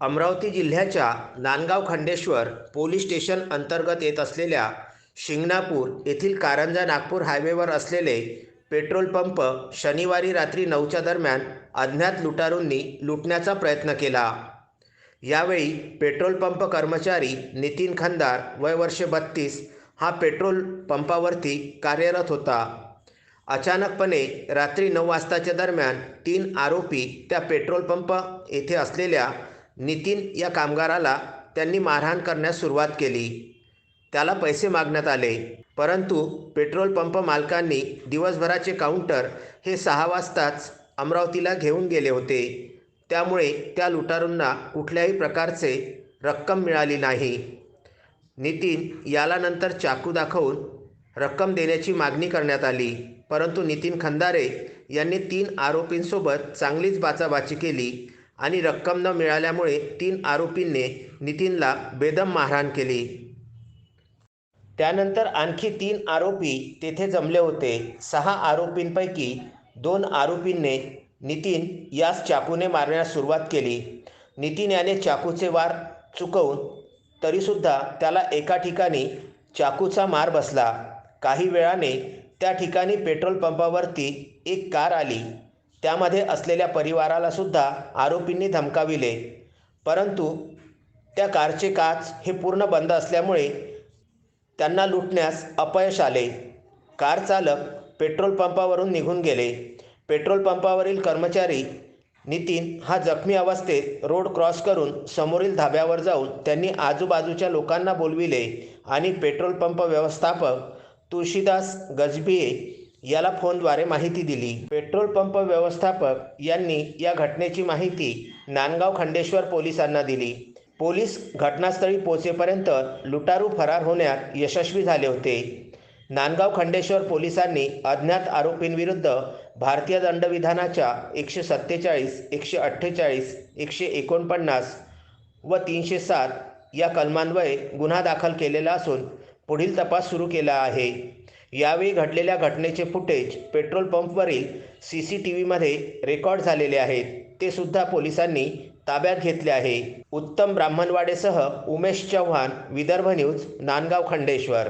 अमरावती जिल्ह्याच्या Nandgaon Khandeshwar police station अंतर्गत येत असलेल्या शिंगणापूर येथील कारंजा नागपूर हायवेवर असलेले पेट्रोल पंप शनिवारी रात्री नऊच्या दरम्यान अज्ञात लुटारूंनी लुटण्याचा प्रयत्न केला. यावेळी पेट्रोल पंप कर्मचारी नितीन खंदार वय वर्षे बत्तीस हा पेट्रोल पंपावरती कार्यरत होता. अचानकपणे रात्री नऊ वाजताच्या दरम्यान तीन आरोपी त्या पेट्रोल पंप येथे असलेल्या नितीन या कामगाराला त्यांनी मारहाण करण्यास सुरुवात केली. त्याला पैसे मागण्यात आले. परंतु पेट्रोल पंप मालकांनी दिवसभराचे काउंटर हे सहा वाजताच अमरावतीला घेऊन गेले होते. त्यामुळे त्या लुटारूंना कुठल्याही प्रकारचे रक्कम मिळाली नाही. नितीन याला नंतर चाकू दाखवून रक्कम देण्याची मागणी करण्यात आली. परंतु नितीन खंदारे यांनी तीन आरोपींसोबत चांगलीच बाचाबाची केली. आणि रक्कम न मिळाल्यामुळे तीन आरोपींनी नितीनला बेदम मारहाण केली. त्यानंतर आणखी तीन आरोपी तेथे जमले होते. सहा आरोपींपैकी दोन आरोपींनी नितीन यास चाकूने मारण्यास सुरुवात केली. नितीन याने चाकूचे वार चुकवून तरीसुद्धा त्याला एका ठिकाणी चाकूचा मार बसला. काही वेळाने त्या ठिकाणी पेट्रोल पंपावरती एक कार आली. त्यामध्ये असलेल्या परिवाराला सुद्धा आरोपींनी धमकाविले. परंतु त्या कारचे काच हे पूर्ण बंद असल्यामुळे त्यांना लुटण्यास अपयश आले. कार चालक पेट्रोल पंपावरून निघून गेले. पेट्रोल पंपावरील कर्मचारी नितीन हा जखमी अवस्थेत रोड क्रॉस करून समोरील धाब्यावर जाऊन त्यांनी आजूबाजूच्या लोकांना बोलविले आणि पेट्रोल पंप व्यवस्थापक तुळशीदास गजबिये याला फोनद्वारे माहिती दिली. पेट्रोल पंप व्यवस्थापक यांनी या घटनेची माहिती नांदगाव खंडेश्वर पोलिसांना दिली. पोलीस घटनास्थळी पोहोचेपर्यंत लुटारू फरार होण्यात यशस्वी झाले होते. नांदगाव खंडेश्वर पोलिसांनी अज्ञात आरोपींविरुद्ध भारतीय दंडविधानाच्या एकशे सत्तेचाळीस एकशे अठ्ठेचाळीस एकशे एकोणपन्नास व तीनशे सात या कलमान्वये गुन्हा दाखल केलेला असून पुढील तपास सुरू केला आहे. यावेळी घडलेल्या घटनेचे फुटेज पेट्रोल पंपवरील सी सी टी व्हीमध्ये रेकॉर्ड झालेले आहेत. ते सुद्धा पोलिसांनी ताब्यात घेतले आहे. उत्तम ब्राह्मणवाडेसह उमेश चव्हाण विदर्भ न्यूज नांदगाव खंडेश्वर.